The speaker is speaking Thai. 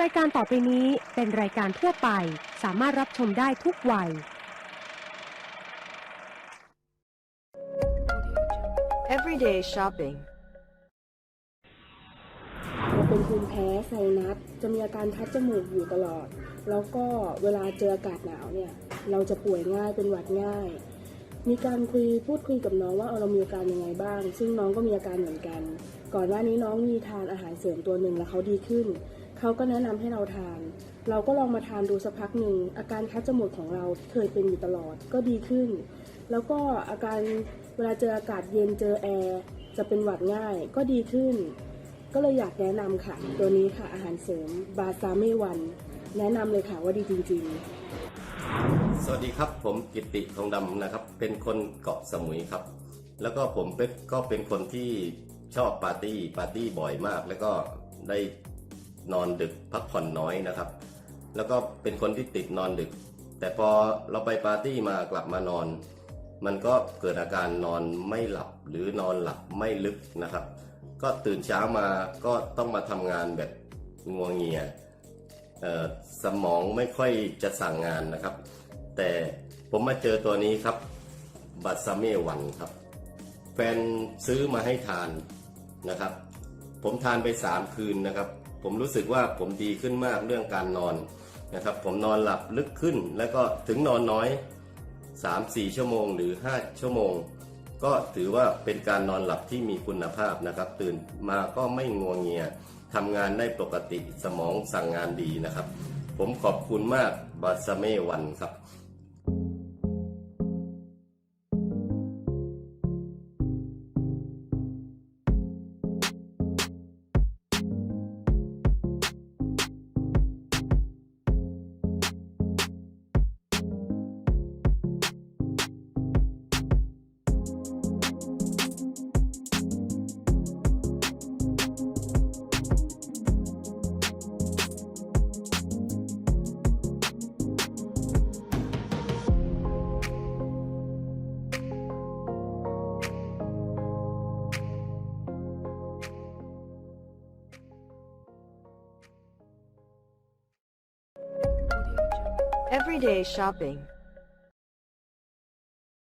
รายการต่อไปนี้เป็นรายการทั่วไป สามารถรับชมได้ทุกวัย Everyday shopping. เราเป็นภูมิแพ้ไซนัสจะมีอาการคัดจมูกอยู่ตลอด แล้วก็เวลาเจออากาศหนาวเนี่ย เราจะป่วยง่ายเป็นหวัดง่าย มีการคุยพูดคุยกับน้องว่าเออเรามีอาการยังไงบ้าง ซึ่งน้องก็มีอาการเหมือนกัน ก่อนหน้านี้น้องมีทานอาหารเสริมตัวหนึ่งแล้วเขาดีขึ้น เขาก็แนะนำให้เราทาน เราก็ลองมาทานดูสักพักหนึ่ง อาการคัดจมูกของเราเคยเป็นอยู่ตลอดก็ดีขึ้น แล้วก็อาการเวลาเจออากาศเย็นเจอแอร์จะเป็นหวัดง่ายก็ดีขึ้น ก็เลยอยากแนะนำค่ะ ตัวนี้ค่ะอาหารเสริมบาซาเมวัน แนะนำเลยค่ะว่าดีจริง ๆ สวัสดีครับผมกิตติทองดำนะครับ เป็นคนเกาะสมุยครับ แล้วก็ผมเป็นก็เป็นคนที่ชอบปาร์ตี้ปาร์ตี้บ่อยมาก แล้วก็ได้ นอนดึกพักผ่อนน้อยนะครับ แล้วก็เป็นคนที่ติดนอนดึก แต่พอเราไปปาร์ตี้มากลับมานอน มันก็เกิดอาการนอนไม่หลับหรือนอนหลับไม่ลึกนะครับ ก็ตื่นเช้ามาก็ต้องมาทำงานแบบงัวงเงียสมองไม่ค่อยจะสั่งงานนะครับ แต่ผมมาเจอตัวนี้ครับบัตซาเมวันครับ แฟนซื้อมาให้ทานนะครับ ผมทานไปสามคืนนะครับ ผมรู้สึกว่าผมดีขึ้นมากเรื่องการนอนนะครับ ผมนอนหลับลึกขึ้น แล้วก็ถึงนอนน้อย 3-4 ชั่วโมงหรือ 5 ชั่วโมง ก็ถือว่าเป็นการนอนหลับที่มีคุณภาพนะครับ ตื่นมาก็ไม่งัวงเงียทำงานได้ปกติสมองสั่งงานดีนะครับ ผมขอบคุณมากบัสเมวันครับ Everyday shopping.